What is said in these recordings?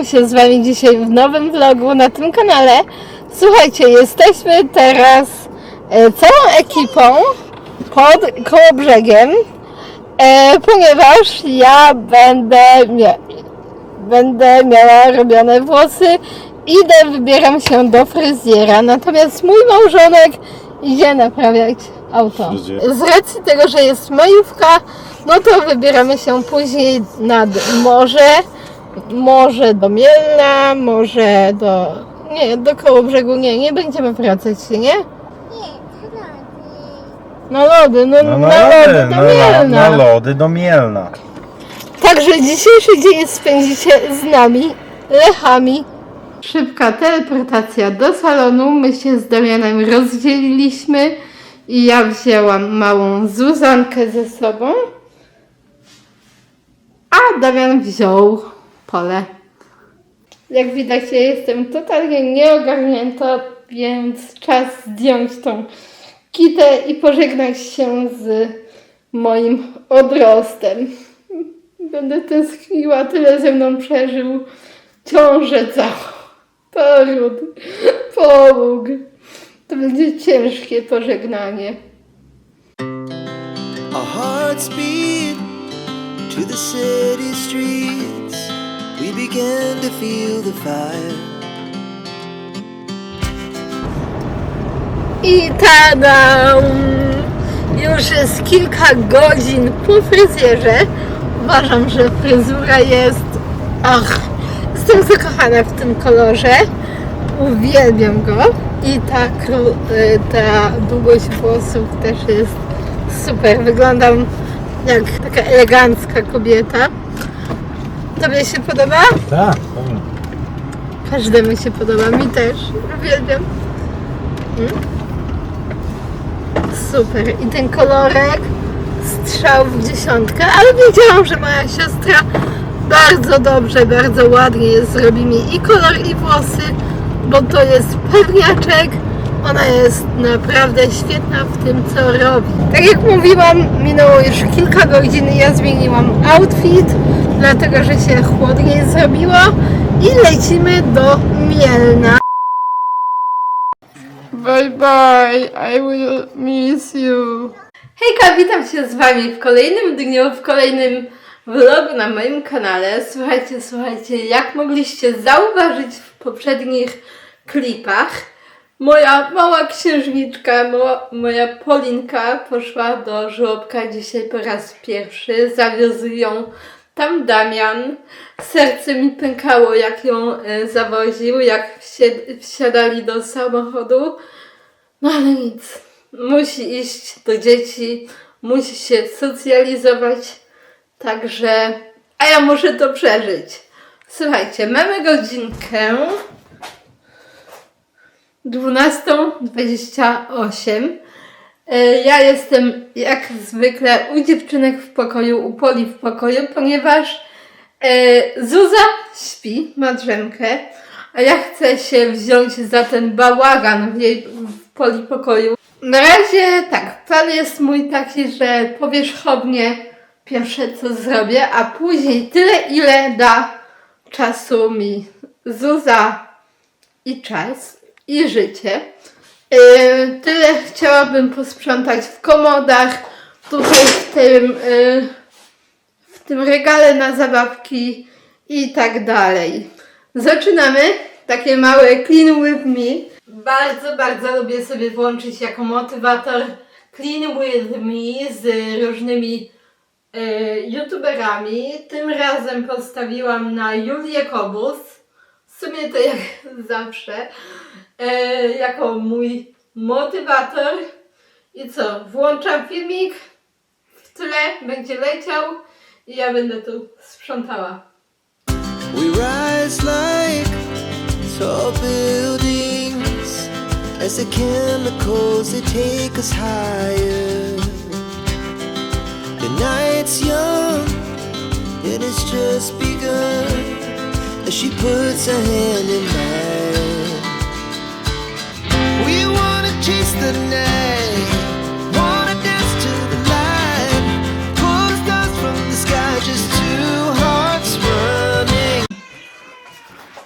witam się z Wami dzisiaj w nowym vlogu na tym kanale. Słuchajcie, jesteśmy teraz e, całą ekipą pod koło brzegiem, e, ponieważ ja będę, mia będę miała robione włosy. Idę, wybieram się do fryzjera, natomiast mój małżonek idzie naprawiać auto. Z racji tego, że jest majówka, no to wybieramy się później nad morze. Może do Mielna, może do. Nie, do koło brzegu nie, nie będziemy wracać się, nie? Na lody, no, No, na, na, lody lody, do no, na, Mielna. na lody do Mielna. Także dzisiejszy dzień spędzicie z nami, Lechami. Szybka teleportacja do salonu. My się z Damianem rozdzieliliśmy i ja wzięłam małą Zuzankę ze sobą, a Damian wziął pole. Jak widać, ja jestem totalnie nieogarnięta, więc czas zdjąć tą kitę i pożegnać się z moim odrostem. Będę tęskniła, tyle ze mną przeżył. Ciążę całą. Poród, połóg. To będzie ciężkie pożegnanie. Our hearts beat to the city streets. We began to feel the fire. I tada! Już jest kilka godzin po fryzjerze. Uważam, że fryzura jest... Ach, jestem zakochana w tym kolorze. Uwielbiam go. I ta, y, ta długość włosów też jest super. Wyglądam jak taka elegancka kobieta. Tobie się podoba? Tak, pewnie. Każdemu się podoba, mi też. Uwielbiam. Mm. Super. I ten kolorek strzał w dziesiątkę, ale wiedziałam, że moja siostra bardzo dobrze, bardzo ładnie zrobi mi i kolor, i włosy, bo to jest pewniaczek. Ona jest naprawdę świetna w tym, co robi. Tak jak mówiłam, minęło już kilka godzin i ja zmieniłam outfit, dlatego że się chłodniej zrobiło i lecimy do Mielna. Bye bye, I will miss you. Hejka, witam się z Wami w kolejnym dniu, w kolejnym vlogu na moim kanale. Słuchajcie, słuchajcie, jak mogliście zauważyć w poprzednich klipach, moja mała księżniczka, mo, moja Polinka poszła do żłobka dzisiaj po raz pierwszy. Zawiózł ją tam Damian. Serce mi pękało, jak ją e, zawoził, jak wsi- wsiadali do samochodu. No ale nic. Musi iść do dzieci, musi się socjalizować. Także, a ja muszę to przeżyć. Słuchajcie, mamy godzinkę 12.28. E, Ja jestem jak zwykle u dziewczynek w pokoju, u Poli w pokoju, ponieważ e, Zuza śpi, ma drzemkę, a ja chcę się wziąć za ten bałagan w jej w Poli pokoju. Na razie tak, plan jest mój taki, że powierzchownie pierwsze co zrobię, a później tyle ile da czasu mi Zuza i czas i życie. Tyle chciałabym posprzątać w komodach, tutaj w tym, w tym regale na zabawki i tak dalej. Zaczynamy. Takie małe clean with me. Bardzo, bardzo lubię sobie włączyć jako motywator clean with me z różnymi yy, youtuberami. Tym razem postawiłam na Julię Kobus. Sumie to jak zawsze. E, jako mój motywator. I co? Włączam filmik, w tle będzie leciał i ja będę tu sprzątała. We rise like tall buildings as the chemicals they take us higher. The night's young and it's just begun as she puts her hand in mine. We wanna chase the night, wanna dance to the light, pull stars from the sky, just two hearts running.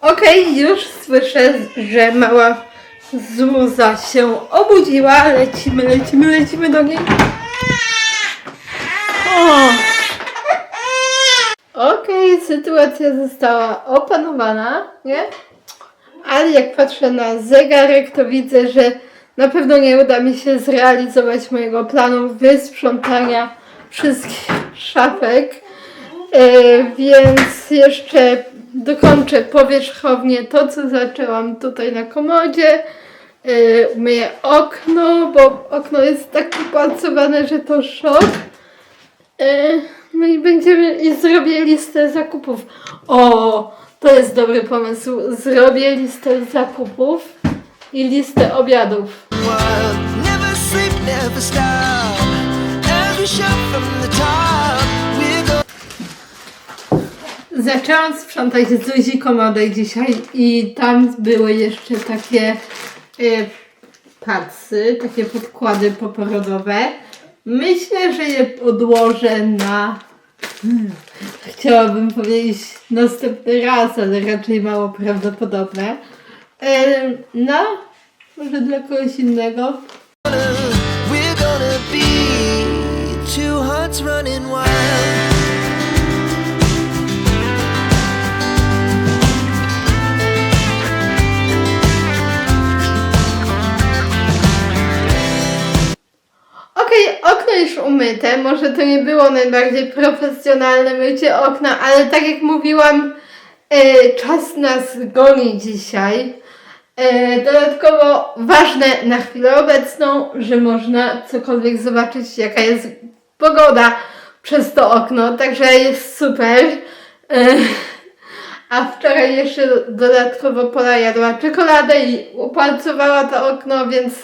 Okej, już słyszę, że mała Zuza się obudziła. Lecimy, lecimy, lecimy do niej. O! Okej, sytuacja została opanowana, nie? Ale jak patrzę na zegarek, to widzę, że na pewno nie uda mi się zrealizować mojego planu wysprzątania wszystkich szafek. E, więc jeszcze dokończę powierzchownie to, co zaczęłam tutaj na komodzie. E, umyję okno, bo okno jest tak upacowane, że to szok. E, no i będziemy i zrobię listę zakupów. O, to jest dobry pomysł. Zrobię listę zakupów i listę obiadów. Never sleep, never stop. As we shout from the top, we're going. Zaczęłam sprzątać Zuzi komodę dzisiaj i tam były jeszcze takie y, pacy, takie podkłady poporodowe. Myślę, że je odłożę na. Chciałabym powiedzieć następny raz, ale raczej mało prawdopodobne. Na może dla kogoś innego. Okej, okno już umyte. Może to nie było najbardziej profesjonalne mycie okna, ale tak jak mówiłam, e, czas nas goni dzisiaj. E, dodatkowo ważne na chwilę obecną, że można cokolwiek zobaczyć, jaka jest pogoda przez to okno, także jest super. E, a wczoraj jeszcze dodatkowo Pola jadła czekoladę i upalcowała to okno, więc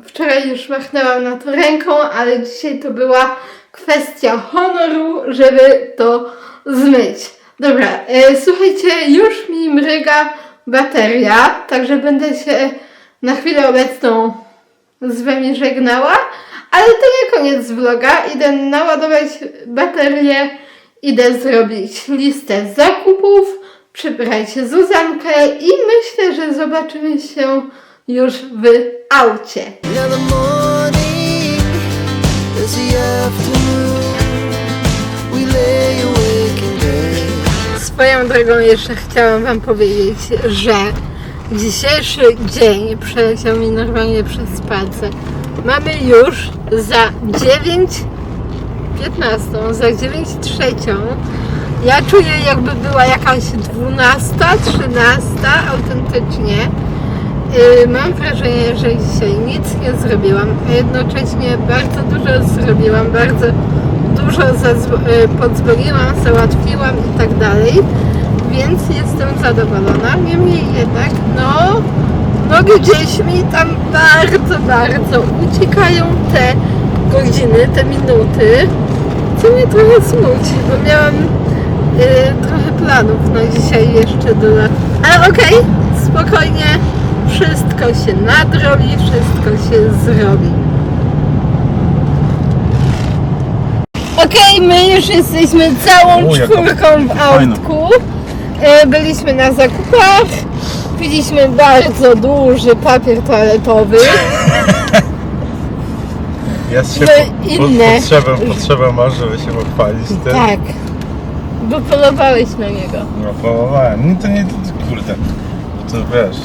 Wczoraj już machnęłam na to ręką, ale dzisiaj to była kwestia honoru, żeby to zmyć. Dobra, e, słuchajcie, już mi mryga bateria, także będę się na chwilę obecną z wami żegnała, ale to nie koniec vloga. Idę naładować baterię, idę zrobić listę zakupów, przybrać Zuzankę i myślę, że zobaczymy się już w aucie. Swoją drogą jeszcze chciałam Wam powiedzieć, że dzisiejszy dzień przeleciał mi normalnie przez palce. Mamy już za 9 15, za 9 trzecią. Ja czuję jakby była jakaś 12, 13 autentycznie. Yy, Mam wrażenie, że dzisiaj nic nie zrobiłam, a jednocześnie bardzo dużo zrobiłam, bardzo dużo yy, podzwoniłam, załatwiłam i tak dalej, więc jestem zadowolona. Niemniej jednak, no, no gdzieś mi tam bardzo, bardzo uciekają te godziny, te minuty, co mnie trochę smuci, bo miałam yy, trochę planów na dzisiaj jeszcze dodatkowo. Ale okej, spokojnie, wszystko się nadrobi, wszystko się zrobi. Okej, my już jesteśmy całą O, czwórką w autku. E, Byliśmy na zakupach, kupiliśmy bardzo duży papier toaletowy. Jest się No po, inne. potrzebę, potrzebę masz, żeby się pochwalić tym. Tak, bo polowałeś na niego. No polowałem. No to nie, to, kurde. To wiesz,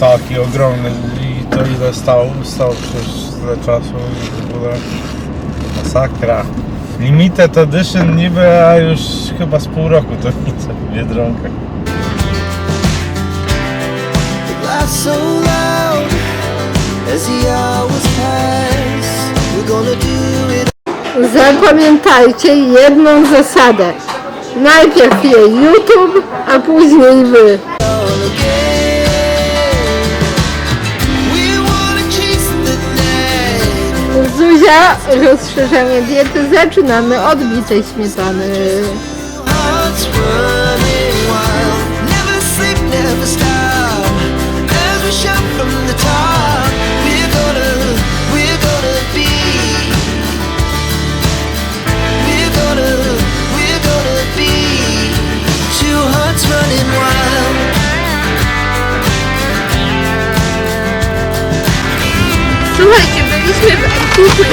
taki ogromny i to ile stał, stał przez tyle czasu i w ogóle masakra. Limited edition niby, a już chyba z pół roku to widzę w Biedronkach. So loud as the hours pass. We're gonna do it Zapamiętajcie jedną zasadę. Najpierw je YouTube, a później wy. Zuzia, rozszerzanie diety zaczynamy od bitej śmietany.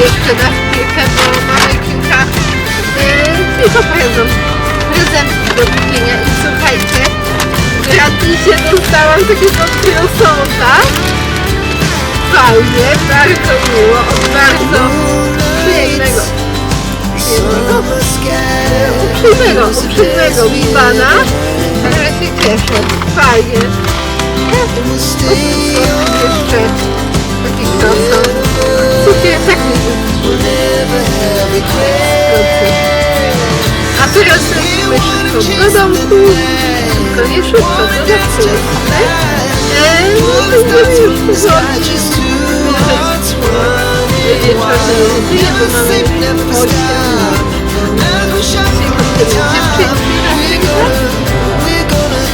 dziewczynę w piłkę, bo mamy kilka y, tylko pochodzą prezentów do kupienia i słuchajcie, ja dzisiaj dostałam takiego kryosąsa fajnie, bardzo miło, od bardzo przyjemnego uprzejmego, uprzejmego bana, ale się cieszę, fajnie. Jeszcze taki. Türkiye'ye takmayacağım. We're to be, we're to be, we're to be, we're gonna be,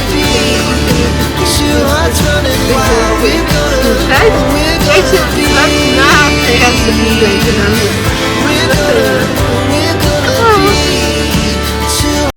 we're gonna are gonna be, are gonna we're the, be like, you.